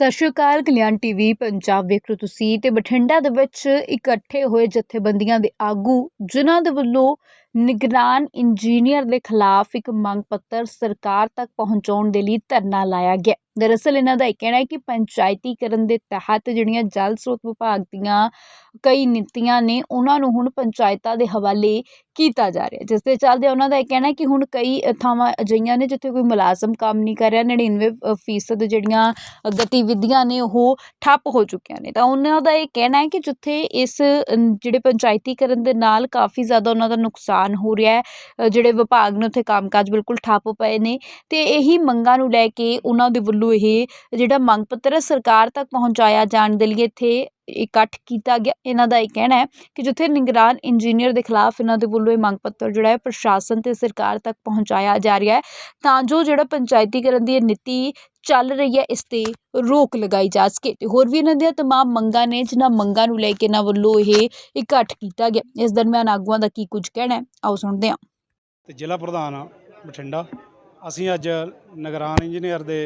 ਸਤਿ ਸ਼੍ਰੀ ਅਕਾਲ, ਕਲਿਆਣ ਟੀਵੀ, ਪੰਜਾਬ ਵੇਖ ਰਹੇ ਤੁਸੀਂ ਤੇ ਬਠਿੰਡਾ ਦੇ ਵਿੱਚ ਇਕੱਠੇ ਹੋਏ ਜਥੇਬੰਦੀਆਂ ਦੇ ਆਗੂ, ਜਿਨ੍ਹਾਂ ਦੇ ਵੱਲੋਂ ਨਿਗਰਾਨ ਇੰਜੀਨੀਅਰ ਦੇ ਖਿਲਾਫ ਇੱਕ ਮੰਗ ਪੱਤਰ ਸਰਕਾਰ ਤੱਕ ਪਹੁੰਚਾਉਣ ਦੇ ਲਈ ਧਰਨਾ ਲਾਇਆ ਗਿਆ। ਦਰਅਸਲ ਇਹਨਾਂ ਦਾ ਇਹ ਕਹਿਣਾ ਹੈ ਕਿ ਪੰਚਾਇਤੀਕਰਨ ਦੇ ਤਹਿਤ ਜਿਹੜੀਆਂ ਜਲ ਸਰੋਤ ਵਿਭਾਗ ਦੀਆਂ ਕਈ ਨੀਤੀਆਂ ਨੇ ਉਹਨਾਂ ਨੂੰ ਹੁਣ ਪੰਚਾਇਤਾਂ ਦੇ ਹਵਾਲੇ ਕੀਤਾ ਜਾ ਰਿਹਾ ਜਿਸ ਦੇ ਚੱਲਦੇ ਉਹਨਾਂ ਦਾ ਇਹ ਕਹਿਣਾ ਕਿ ਹੁਣ ਕਈ ਥਾਵਾਂ ਅਜਿਹੀਆਂ ਨੇ ਜਿੱਥੇ ਕੋਈ ਮੁਲਾਜ਼ਮ ਕੰਮ ਨਹੀਂ ਕਰ ਰਿਹਾ 99 ਅ, ਫੀਸਦ ਜਿਹੜੀਆਂ ਗਤੀਵਿਧੀਆਂ ਨੇ ਉਹ ਠੱਪ ਹੋ ਚੁੱਕੀਆਂ ਨੇ। ਤਾਂ ਉਹਨਾਂ ਦਾ ਇਹ ਕਹਿਣਾ ਹੈ ਕਿ ਜਿੱਥੇ ਇਸ ਜਿਹੜੇ ਪੰਚਾਇਤੀਕਰਨ ਦੇ ਨਾਲ ਕਾਫੀ ਜ਼ਿਆਦਾ ਉਹਨਾਂ ਦਾ ਨੁਕਸਾਨ ਹੋ ਰਿਹਾ ਹੈ। ਜਿਹੜੇ ਵਿਭਾਗ ਨੇ ਉੱਥੇ ਕੰਮਕਾਜ ਬਿਲਕੁਲ ਠੱਪ ਪਏ ਨੇ ਤੇ ਇਹੀ ਮੰਗਾਂ ਨੂੰ ਲੈ ਕੇ ਉਹਨਾਂ ਦੇ ਵੱਲੋਂ ਇਹ ਜਿਹੜਾ ਮੰਗ ਪੱਤਰ ਹੈ, ਸਰਕਾਰ ਤੱਕ ਪਹੁੰਚਾਇਆ ਜਾਣ ਦੇ ਲਈ ਇੱਥੇ ਇਕੱਠ ਕੀਤਾ ਗਿਆ। ਇਹਨਾਂ ਦਾ ਇਹ ਕਹਿਣਾ ਹੈ ਕਿ ਜਿੱਥੇ ਨਿਗਰਾਨ ਇੰਜੀਨੀਅਰ ਦੇ ਖਿਲਾਫ ਇਹਨਾਂ ਦੇ ਵੱਲੋਂ ਇਹ ਮੰਗ ਪੱਤਰ ਜਿਹੜਾ ਹੈ ਪ੍ਰਸ਼ਾਸਨ ਤੇ ਸਰਕਾਰ ਤੱਕ ਪਹੁੰਚਾਇਆ ਜਾ ਰਿਹਾ ਹੈ, ਤਾਂ ਜੋ ਜਿਹੜਾ ਪੰਚਾਇਤੀਕਰਨ ਦੀ ਨੀਤੀ ਚੱਲ ਰਹੀ ਹੈ, ਇਸ ਤੇ ਰੋਕ ਲਗਾਈ ਜਾ ਸਕੇ। ਤੇ ਹੋਰ ਵੀ ਇਹਨਾਂ ਦੀਆਂ ਤਮਾਮ ਮੰਗਾਂ ਨੇ, ਜਿਨ੍ਹਾਂ ਮੰਗਾਂ ਨੂੰ ਲੈ ਕੇ ਇਹਨਾਂ ਵੱਲੋਂ ਇਹ ਇਕੱਠ ਕੀਤਾ ਗਿਆ। ਇਸ ਦਰਮਿਆਨ ਆਗੂਆਂ ਦਾ ਕੀ ਕੁਝ ਕਹਿਣਾ ਹੈ, ਆਓ ਸੁਣਦੇ ਹਾਂ। ਤੇ ਜ਼ਿਲ੍ਹਾ ਪ੍ਰਧਾਨ ਬਠਿੰਡਾ, ਅਸੀਂ ਅੱਜ ਨਿਗਰਾਨ ਇੰਜੀਨੀਅਰ ਦੇ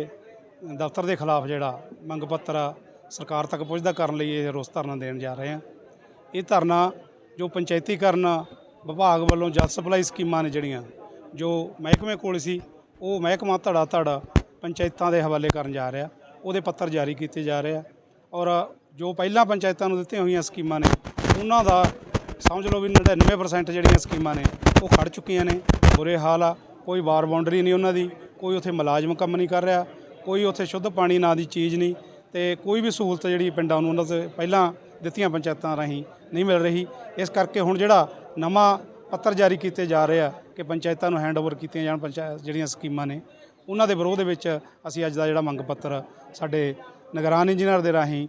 ਦਫ਼ਤਰ ਦੇ ਖਿਲਾਫ ਜਿਹੜਾ ਮੰਗ ਪੱਤਰ ਸਰਕਾਰ ਤੱਕ ਪਹੁੰਚਦਾ ਕਰਨ ਲਈ ਇਹ ਰੋਸ ਧਰਨਾ ਦੇਣ ਜਾ ਰਹੇ ਹਾਂ। ਇਹ ਧਰਨਾ ਜੋ ਪੰਚਾਇਤੀਕਰਨ ਵਿਭਾਗ ਵੱਲੋਂ ਜਲ ਸਪਲਾਈ ਸਕੀਮਾਂ ਨੇ ਜਿਹੜੀਆਂ, ਜੋ ਮਹਿਕਮੇ ਕੋਲ ਸੀ, ਉਹ ਮਹਿਕਮਾ ਧੜਾ ਧੜ ਪੰਚਾਇਤਾਂ ਦੇ ਹਵਾਲੇ ਕਰਨ ਜਾ ਰਿਹਾ, ਉਹਦੇ ਪੱਤਰ ਜਾਰੀ ਕੀਤੇ ਜਾ ਰਹੇ ਆ। ਔਰ ਜੋ ਪਹਿਲਾਂ ਪੰਚਾਇਤਾਂ ਨੂੰ ਦਿੱਤੀਆਂ ਹੋਈਆਂ ਸਕੀਮਾਂ ਨੇ, ਉਹਨਾਂ ਦਾ ਸਮਝ ਲਓ ਵੀ 99% ਜਿਹੜੀਆਂ ਸਕੀਮਾਂ ਨੇ, ਉਹ ਖੜ ਚੁੱਕੀਆਂ ਨੇ। ਬੁਰੇ ਹਾਲ ਆ, ਕੋਈ ਵਾਰ ਬਾਉਂਡਰੀ ਨਹੀਂ ਉਹਨਾਂ ਦੀ, ਕੋਈ ਉੱਥੇ ਮੁਲਾਜ਼ਮ ਕੰਮ ਨਹੀਂ ਕਰ ਰਿਹਾ, ਕੋਈ ਉੱਥੇ ਸ਼ੁੱਧ ਪਾਣੀ ਨਾਂ ਦੀ ਚੀਜ਼ ਨਹੀਂ ਤੇ ਕੋਈ ਵੀ ਸਹੂਲਤ ਜਿਹੜੀ ਪਿੰਡਾਂ ਨੂੰ ਉਹਨਾਂ ਦੇ ਪਹਿਲਾਂ ਦਿੱਤੀਆਂ ਪੰਚਾਇਤਾਂ ਰਾਹੀਂ ਨਹੀਂ ਮਿਲ ਰਹੀ। ਇਸ ਕਰਕੇ ਹੁਣ ਜਿਹੜਾ ਨਵਾਂ ਪੱਤਰ ਜਾਰੀ ਕੀਤੇ ਜਾ ਰਹੇ ਆ ਕਿ ਪੰਚਾਇਤਾਂ ਨੂੰ ਹੈਂਡਓਵਰ ਕੀਤੀਆਂ ਜਾਣ, ਪੰਚਾਇਤ ਜਿਹੜੀਆਂ ਸਕੀਮਾਂ ਨੇ, ਉਹਨਾਂ ਦੇ ਵਿਰੋਧ ਦੇ ਵਿੱਚ ਅਸੀਂ ਅੱਜ ਦਾ ਜਿਹੜਾ ਮੰਗ ਪੱਤਰ ਸਾਡੇ ਨਿਗਰਾਨ ਇੰਜੀਨੀਅਰ ਦੇ ਰਾਹੀਂ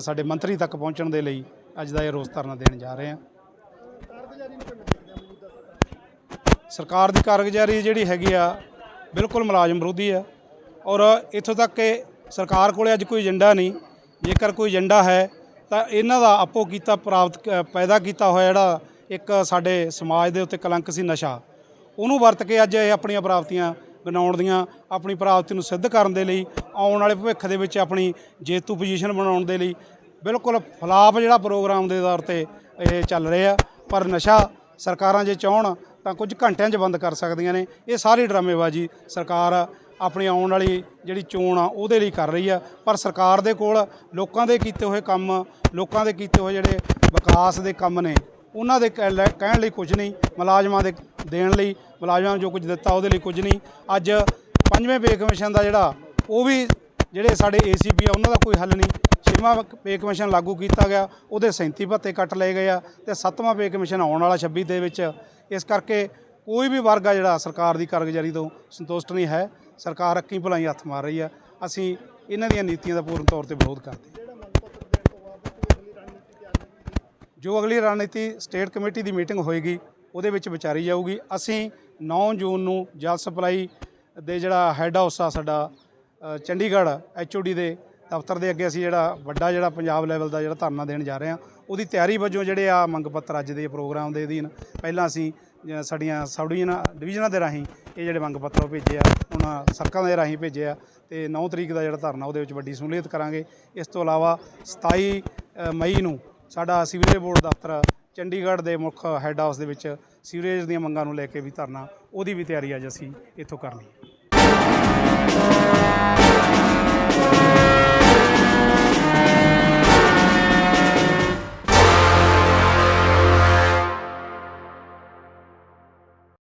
ਸਾਡੇ ਮੰਤਰੀ ਤੱਕ ਪਹੁੰਚਣ ਦੇ ਲਈ ਅੱਜ ਦਾ ਇਹ ਰੋਸ ਧਰਨਾ ਦੇਣ ਜਾ ਰਹੇ ਹਾਂ। ਸਰਕਾਰ ਦੀ ਕਾਰਗੁਜ਼ਾਰੀ ਜਿਹੜੀ ਹੈਗੀ ਆ, ਬਿਲਕੁਲ ਮੁਲਾਜ਼ਮ ਵਿਰੋਧੀ ਆ ਔਰ ਇੱਥੋਂ ਤੱਕ ਕਿ ਸਰਕਾਰ ਕੋਲੇ ਅੱਜ ਕੋਈ ਏਜੰਡਾ ਨਹੀਂ। ਜੇਕਰ ਕੋਈ ਏਜੰਡਾ ਹੈ, ਤਾਂ ਇਹਨਾਂ ਦਾ ਆਪੋ ਕੀਤਾ ਪ੍ਰਾਪਤ ਪੈਦਾ ਕੀਤਾ ਹੋਇਆ ਜਿਹੜਾ ਇੱਕ ਸਾਡੇ ਸਮਾਜ ਦੇ ਉੱਤੇ ਕਲੰਕ ਸੀ ਨਸ਼ਾ। ਉਹਨੂੰ ਵਰਤ ਕੇ ਅੱਜ ਇਹ ਆਪਣੀਆਂ ਪ੍ਰਾਪਤੀਆਂ ਬਣਾਉਣ ਦੀਆਂ, ਆਪਣੀ ਪ੍ਰਾਪਤੀ ਨੂੰ ਸਿੱਧ ਕਰਨ ਦੇ ਲਈ, ਆਉਣ ਵਾਲੇ ਭਵਿੱਖ ਦੇ ਵਿੱਚ ਆਪਣੀ ਜੇਤੂ ਪੋਜੀਸ਼ਨ ਬਣਾਉਣ ਦੇ ਲਈ ਬਿਲਕੁਲ ਫਲਾਪ ਜਿਹੜਾ ਪ੍ਰੋਗਰਾਮ ਦੇ ਤੌਰ ਤੇ ਇਹ ਚੱਲ ਰਿਹਾ। ਪਰ ਨਸ਼ਾ ਸਰਕਾਰਾਂ ਜੇ ਚਾਹਣ, ਤਾਂ ਕੁਝ ਘੰਟਿਆਂ 'ਚ ਬੰਦ ਕਰ ਸਕਦੀਆਂ ਨੇ। ਇਹ ਸਾਰੀ ਡਰਾਮੇਬਾਜ਼ੀ ਸਰਕਾਰ ਆਪਣੀ ਆਉਣ ਵਾਲੀ ਜਿਹੜੀ ਚੋਣ ਆ, ਉਹਦੇ ਲਈ ਕਰ ਰਹੀ ਆ। ਪਰ ਸਰਕਾਰ ਦੇ ਕੋਲ, ਲੋਕਾਂ ਦੇ ਕੀਤੇ ਹੋਏ ਕੰਮ, ਲੋਕਾਂ ਦੇ ਕੀਤੇ ਹੋਏ ਜਿਹੜੇ ਵਿਕਾਸ ਦੇ ਕੰਮ ਨੇ, ਉਹਨਾਂ ਦੇ ਕਹਿ ਲੈ- ਕਹਿਣ ਲਈ ਕੁਝ ਨਹੀਂ, ਮੁਲਾਜ਼ਮਾਂ ਦੇ ਦੇਣ ਲਈ, ਮੁਲਾਜ਼ਮਾਂ ਨੂੰ ਜੋ ਕੁਝ ਦਿੱਤਾ ਉਹਦੇ ਲਈ ਕੁਝ ਨਹੀਂ। ਅੱਜ ਪੰਜਵੇਂ ਪੇ ਕਮਿਸ਼ਨ ਦਾ ਜਿਹੜਾ, ਉਹ ਵੀ ਜਿਹੜੇ ਸਾਡੇ ਏਸੀਪੀ ਆ, ਉਹਨਾਂ ਦਾ ਕੋਈ ਹੱਲ ਨਹੀਂ। ਛੇਵਾਂ ਪੇ ਕਮਿਸ਼ਨ ਲਾਗੂ ਕੀਤਾ ਗਿਆ, ਉਹਦੇ 37 ਭੱਤੇ ਕੱਟ ਲਏ ਗਏ ਆ ਤੇ ਸੱਤਵਾਂ ਪੇ ਕਮਿਸ਼ਨ ਆਉਣ ਵਾਲਾ 26 ਦੇ ਵਿੱਚ। ਇਸ ਕਰਕੇ ਕੋਈ ਵੀ ਵਰਗ ਆ ਜਿਹੜਾ ਸਰਕਾਰ ਦੀ ਕਾਰਗੁਜ਼ਾਰੀ ਤੋਂ ਸੰਤੁਸ਼ਟ ਨਹੀਂ ਹੈ। ਸਰਕਾਰ ਅੱਕੀ ਭਲਾਈ ਹੱਥ ਮਾਰ ਰਹੀ ਆ। ਅਸੀਂ ਇਹਨਾਂ ਦੀਆਂ ਨੀਤੀਆਂ ਦਾ ਪੂਰਨ ਤੌਰ ਤੇ ਵਿਰੋਧ ਕਰਦੇ ਹਾਂ। ਜੋ ਅਗਲੀ ਰਣਨੀਤੀ ਸਟੇਟ ਕਮੇਟੀ ਦੀ ਮੀਟਿੰਗ ਹੋਏਗੀ ਉਹਦੇ ਵਿੱਚ ਵਿਚਾਰੀ ਜਾਊਗੀ। ਅਸੀਂ 9 ਜੂਨ ਨੂੰ ਜਲ ਸਪਲਾਈ ਦੇ ਜਿਹੜਾ ਹੈੱਡ ਹਾਊਸ ਆ ਸਾਡਾ ਅ, ਚੰਡੀਗੜ੍ਹ ਐਚਓਡੀ ਦੇ ਦਫ਼ਤਰ ਦੇ ਅੱਗੇ ਅਸੀਂ ਜਿਹੜਾ ਵੱਡਾ ਜਿਹੜਾ ਪੰਜਾਬ ਲੈਵਲ ਦਾ ਜਿਹੜਾ ਧਰਨਾ ਦੇਣ ਜਾ ਰਹੇ ਹਾਂ, ਉਹਦੀ ਤਿਆਰੀ ਵਜੋਂ ਜਿਹੜੇ ਆ ਮੰਗ ਪੱਤਰ ਅੱਜ ਦੇ ਪ੍ਰੋਗਰਾਮ ਦੇ ਅਧੀਨ, ਪਹਿਲਾਂ ਅਸੀਂ ਸਾਡੀਆਂ ਸਬ ਡਿਵੀਜ਼ਨਾਂ ਡਿਵੀਜ਼ਨਾਂ ਦੇ ਰਾਹੀਂ ਇਹ ਜਿਹੜੇ ਮੰਗ ਪੱਤਰ ਉਹ ਭੇਜੇ ਆ, ਉਹਨਾਂ ਸਰਕਾਂ ਦੇ ਰਾਹੀਂ ਭੇਜੇ ਆ ਤੇ 9 ਤਰੀਕ ਦਾ ਜਿਹੜਾ ਧਰਨਾ ਉਹਦੇ ਵਿੱਚ ਵੱਡੀ ਸ਼ਮੂਲੀਅਤ ਕਰਾਂਗੇ। ਇਸ ਤੋਂ ਇਲਾਵਾ 27 ਮਈ ਨੂੰ ਸਾਡਾ ਸੀਵਰੇਜ ਬੋਰਡ ਦਫ਼ਤਰ, ਚੰਡੀਗੜ੍ਹ ਦੇ ਮੁੱਖ ਹੈੱਡ ਹਾਊਸ ਦੇ ਵਿੱਚ ਸੀਵਰੇਜ ਦੀਆਂ ਮੰਗਾਂ ਨੂੰ ਲੈ ਕੇ ਵੀ ਧਰਨਾ, ਉਹਦੀ ਵੀ ਤਿਆਰੀ ਅੱਜ ਅਸੀਂ ਇੱਥੋਂ ਕਰਨੀ ਹੈ